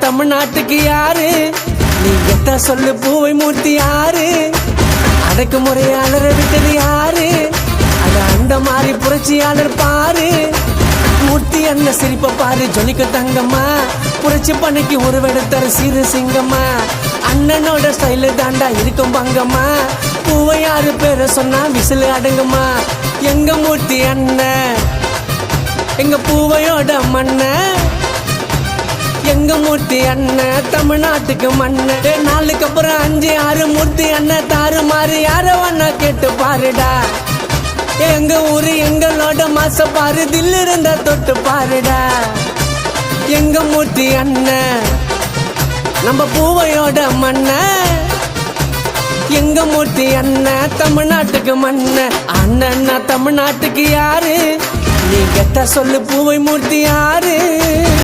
தமிழ்நாட்டுக்கு யாரு? நீ எத்த சொல்லு பூவை மூர்த்தி யாரு அடக்குமுறையாளரை விட்டது யாரு? அது அந்த மாதிரி புரட்சியாளர் பாரு. மூர்த்தி அண்ணன் சிரிப்ப பாரு ஜொலிக்க தங்கம்மா. புரட்சி பண்ணிக்கு உருவெடுத்தாரு சிறு சிங்கம்மா. அண்ணனோட ஸ்டைலு தாண்டா இருக்கும் பங்கம்மா. பூவை யாரு பேரை சொன்னா விசிலு அடங்குமா எங்க மூர்த்தி அண்ணன்? எங்க பூவையோட மண்ண எங்க மூர்த்தி அண்ணன் தமிழ்நாட்டுக்கு மண்ணன் நாளுக்கு அப்புறம் அஞ்சு ஆறு மூர்த்தி அண்ணன் தாறு மாறு யார வேணா கேட்டு பாருடா. எங்க ஊரு எங்களோட மாச பாரு தில்லு இருந்தா தொட்டு பாருடா. எங்க மூர்த்தி அண்ணன் நம்ம பூவையோட மண்ண. எங்க மூர்த்தி அண்ணன் தமிழ்நாட்டுக்கு மண்ணன் அண்ணன்னா தமிழ்நாட்டுக்கு யாரு? நீ கெட்ட சொல்லு பூவை மூர்த்தி யாரு?